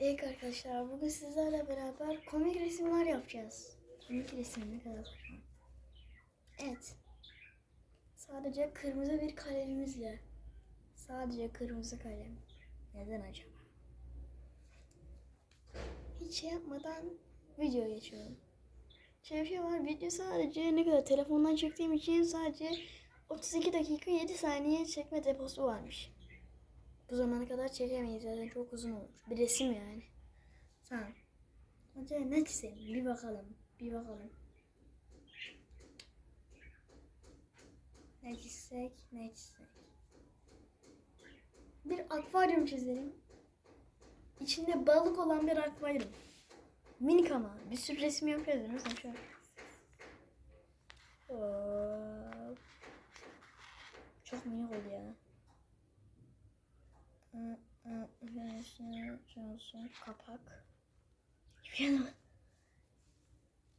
Evet arkadaşlar bugün sizlerle beraber komik resimler yapacağız. Komik resim ne kadar. Evet. Sadece kırmızı bir kalemimizle. Sadece kırmızı kalem. Neden acaba? Hiç şey yapmadan videoya geçiyorum. Şöyle bir şey var. Video sadece ne kadar telefondan çektiğim için sadece 32 dakika 7 saniye çekme deposu varmış. Bu zamana kadar çekemeyiz zaten çok uzun olur. Bir resim yani. Tamam. Hadi ne çizelim? Bir bakalım. Bir bakalım. Ne çizsek? Ne çizsek? Bir akvaryum çizelim. İçinde balık olan bir akvaryum. Minik ama. Bir sürü resim yapıyoruz. Mesela şöyle. Çok minik oldu ya. Şurası kapak. Hiçbir yana.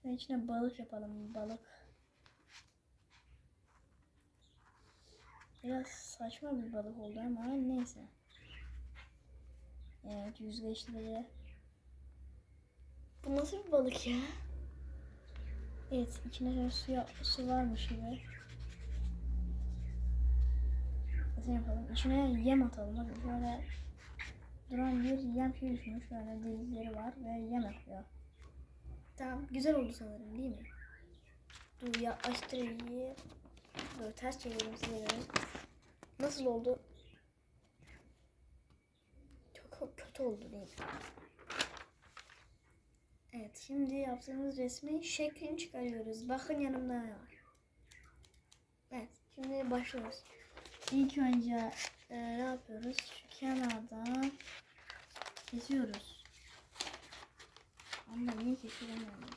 Ve içine balık yapalım. Balık. Biraz saçma bir balık oldu ama neyse. Evet yüzgeçleri. Bu nasıl bir balık ya? Evet içine şöyle suya, su varmış gibi. Nasıl yapalım? İçine yem atalım. Bakın şöyle duran bir yem şey düşmüş. Böyle delikleri var ve yem atıyor. Tamam güzel oldu sanırım değil mi? Dur yaklaştırayım. Dur ters çevirelim size göre. Nasıl oldu? Çok kötü oldu değil mi? Evet şimdi yaptığımız resmin şeklini çıkarıyoruz. Bakın yanımda ne var. Evet şimdi başlıyoruz. İlk önce e, ne yapıyoruz? Şu kenardan kesiyoruz. Ama niye kesemiyorum?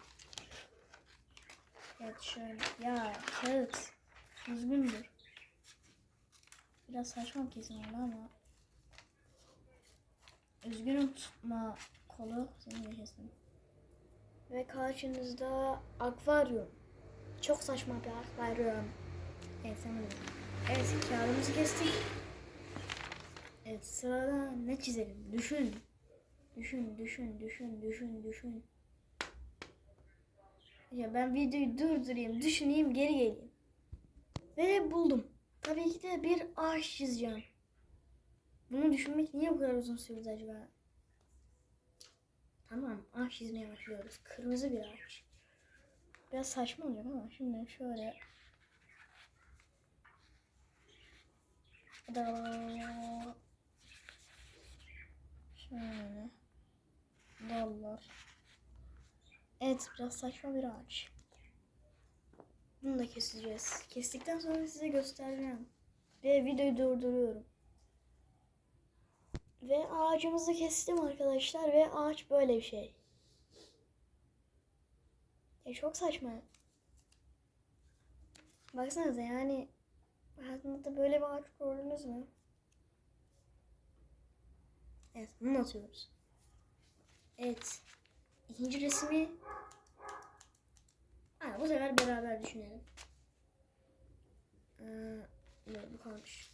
Evet şöyle. Ya kağıt. Düzgündür. Biraz saçma oldu ama. Üzgünüm tutma kolu. Seni de. Ve karşınızda akvaryum. Çok saçma bir akvaryum. Evet de. Evet kağıdımızı kestik. Evet sırada ne çizelim? Düşün. Düşün, düşün, düşün, düşün, düşün. Ya ben videoyu durdurayım, düşüneyim, geri geleyim. Ve buldum. Tabii ki de bir ağaç çizeceğim. Bunu düşünmek niye bu kadar uzun sürdü acaba? Tamam, ağaç çizmeye başlıyoruz. Kırmızı bir ağaç. Biraz saçma olacak ama şimdi şöyle Da. Şöyle. Dallar. Evet biraz saçma bir ağaç. Bunu da keseceğiz. Kestikten sonra size göstereceğim. Ve videoyu durduruyorum. Ve ağacımızı kestim arkadaşlar ve ağaç böyle bir şey. Ya çok saçma. Baksanıza yani Hayatınızda böyle bir ağaç gördünüz mü? Evet, bunu atıyoruz. Evet. İkinci resmi ha, bu sefer beraber düşünelim. Ee, evet, bu kalmış.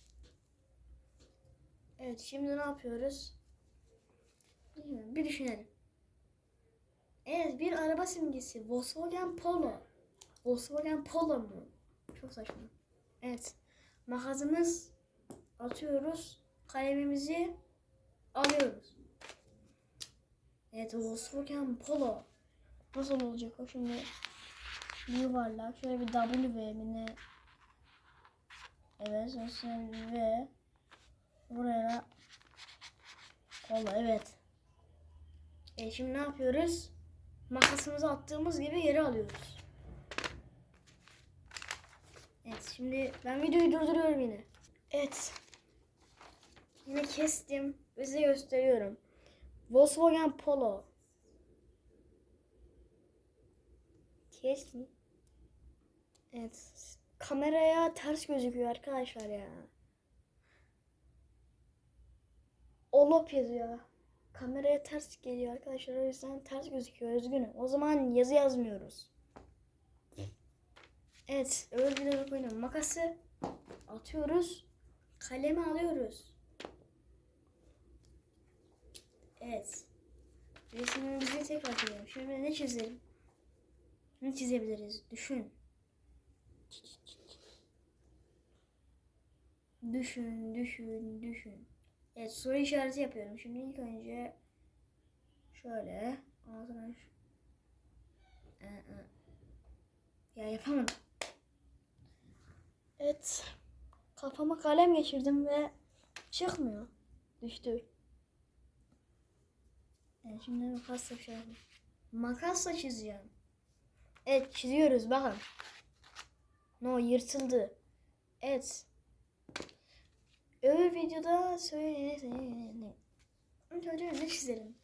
Evet, şimdi ne yapıyoruz? Bir düşünelim. Evet, bir araba simgesi. Volkswagen Polo. Volkswagen Polo mu? Çok saçma. Evet. Makasımız atıyoruz. Kalemimizi alıyoruz. Evet Volkswagen Polo. Nasıl olacak o şimdi? Bir yuvarlak. Şöyle bir W ne? Evet. Sonra V. Buraya Polo. Evet. E şimdi ne yapıyoruz? Makasımızı attığımız gibi geri alıyoruz. Evet şimdi ben videoyu durduruyorum yine. Evet. Yine kestim size gösteriyorum. Volkswagen Polo. Kes mi? Evet. Kameraya ters gözüküyor arkadaşlar ya. Olop yazıyor. Kameraya ters geliyor arkadaşlar. O yüzden ters gözüküyor. Üzgünüm. O zaman yazı yazmıyoruz. Evet, öyle bir oynayalım. Makası atıyoruz. Kalemi alıyoruz. Evet. Resimimizi tekrar çizelim. Şimdi ne çizelim? Ne çizebiliriz? Düşün. Düşün, düşün, düşün. Evet soru işareti yapıyorum. Şimdi ilk önce şöyle altına şu- Ee, e. Ya yapamadım. Evet. Kafama kalem geçirdim ve çıkmıyor. Düştü. Evet şimdi makasla yapayım. Makasla çizeceğim. Evet çiziyoruz bakın. No yırtıldı. Evet. Öbür videoda söyle ne Önce ne çizelim?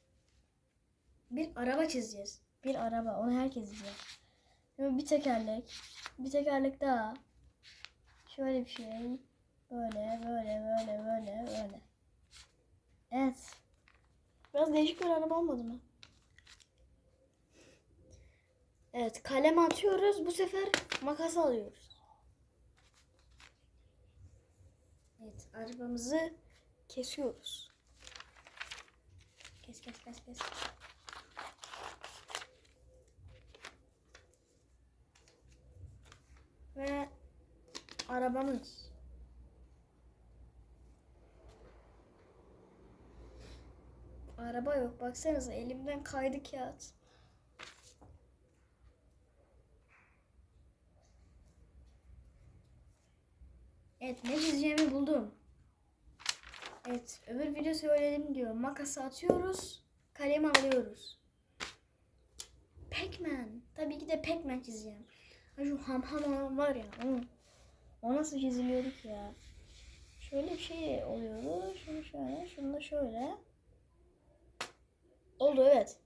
Bir araba çizeceğiz. Bir araba. Onu herkes. Şimdi bir tekerlek. Bir tekerlek daha. Şöyle bir şey. Böyle, böyle, böyle, böyle, böyle. Evet. Biraz değişik bir araba olmadı mı? Evet, kalem atıyoruz. Bu sefer makas alıyoruz. Evet, arabamızı kesiyoruz. Kes, kes, kes, kes. Ve arabamız. Araba yok. Baksanıza elimden kaydı kağıt. Evet ne çizeceğimi buldum. Evet öbür video söyledim diyor. Makası atıyoruz. Kalemi alıyoruz. Pac-Man. Tabii ki de Pac-Man çizeceğim. Şu ham ham var ya. O, o nasıl çiziliyordu ki ya? Şöyle bir şey oluyordu. Şunu şöyle. Şunu da şöyle. Oldu evet.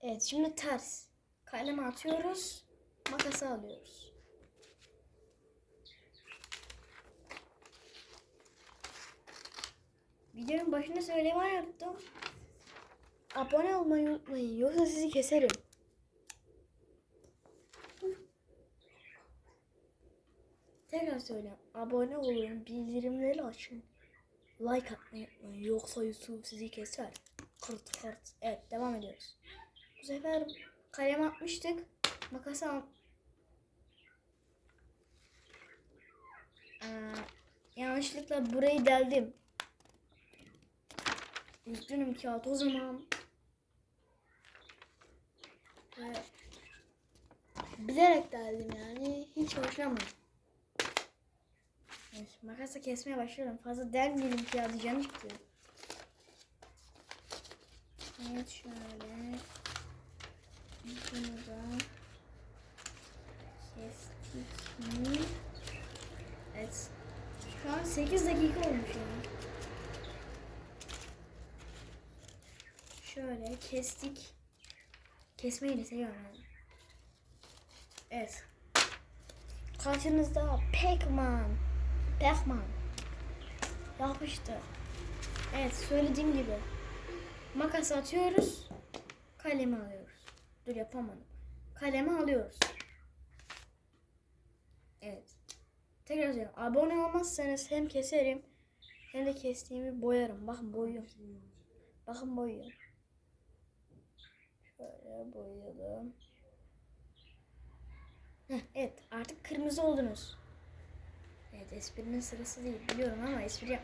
Evet şimdi ters. Kalemi atıyoruz. Makası alıyoruz. Videonun başında söylemeyi unuttum. Abone olmayı unutmayın. Yoksa sizi keserim. Tekrar söyleyeyim. Abone olun. Bildirimleri açın. Like atmayı unutmayın. Yoksa Yusuf sizi keser. Kırt kırt. Evet devam ediyoruz. Bu sefer kalem atmıştık. Makas al. Ee, yanlışlıkla burayı deldim. Üzgünüm kağıt o zaman. Ve bilerek deldim yani. Hiç hoşlanmadım. Evet, makasla kesmeye başlıyorum. Fazla delmeyelim kağıdı canı çıktı. Evet şöyle. Bunu da kestik? Evet. Şu an 8 dakika olmuş yani. Şöyle kestik. Kesmeyi de seviyorum. Evet. Karşınızda Pac-Man. Pac-Man. Yapıştı. Evet söylediğim gibi. Makas atıyoruz. Kalemi alıyoruz. Dur yapamadım. Kalemi alıyoruz. Evet. Tekrar söylüyorum. Abone olmazsanız hem keserim hem de kestiğimi boyarım. Bakın boyuyorum. Bakın boyuyorum. Şöyle boyayalım. Heh, evet artık kırmızı oldunuz. Evet esprinin sırası değil biliyorum ama espri istedim.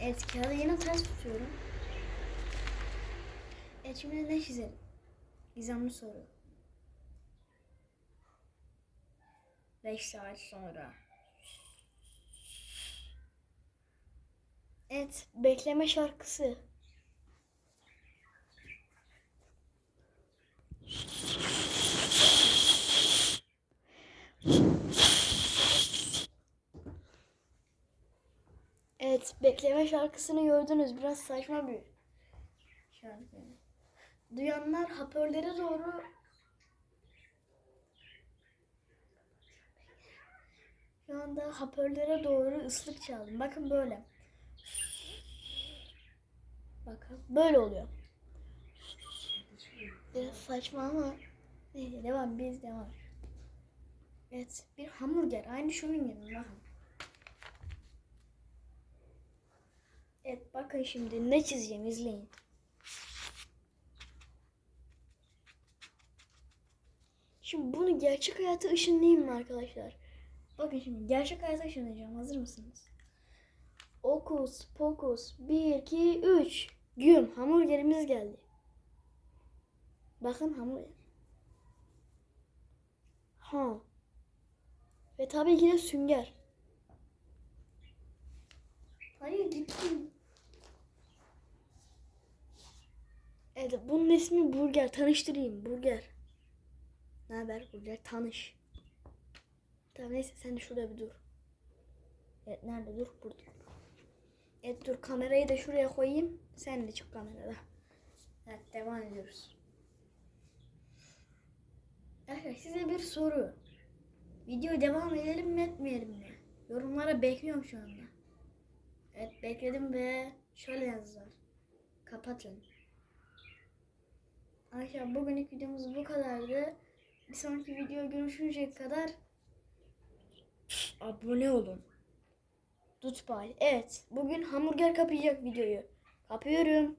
Evet kağıdı yine ters tutuyorum. Evet şimdi ne çizelim? Gizemli soru. 5 saat sonra. Evet bekleme şarkısı. Evet, bekleme şarkısını gördünüz. Biraz saçma bir şarkı. Duyanlar hoparlöre doğru Şu anda hoparlöre doğru ıslık çaldım. Bakın böyle. Bakın böyle oluyor. Biraz saçma ama neyse devam biz devam. Evet bir hamburger aynı şunun gibi bakın. Bakın şimdi ne çizeceğim izleyin. Şimdi bunu gerçek hayata ışınlayayım mı arkadaşlar? Bakın şimdi gerçek hayata ışınlayacağım. Hazır mısınız? Okus pokus 1 2 3 Güm hamburgerimiz geldi. Bakın hamburger. Ha. Ve tabii ki de sünger. Hayır gittim. Evet bunun ismi Burger. Tanıştırayım Burger. Ne haber Burger? Tanış. Tamam neyse sen de şurada bir dur. Evet nerede dur? Burada. Evet dur kamerayı da şuraya koyayım. Sen de çık kamerada. Evet devam ediyoruz. Arkadaşlar size bir soru. Video devam edelim mi etmeyelim mi? Yorumlara bekliyorum şu anda. Evet bekledim ve şöyle yazdılar. Kapatın. Arkadaşlar bugünlük videomuz bu kadardı. Bir sonraki video görüşünceye kadar abone olun. Tutbay. Evet bugün hamburger kapayacak videoyu. Kapıyorum.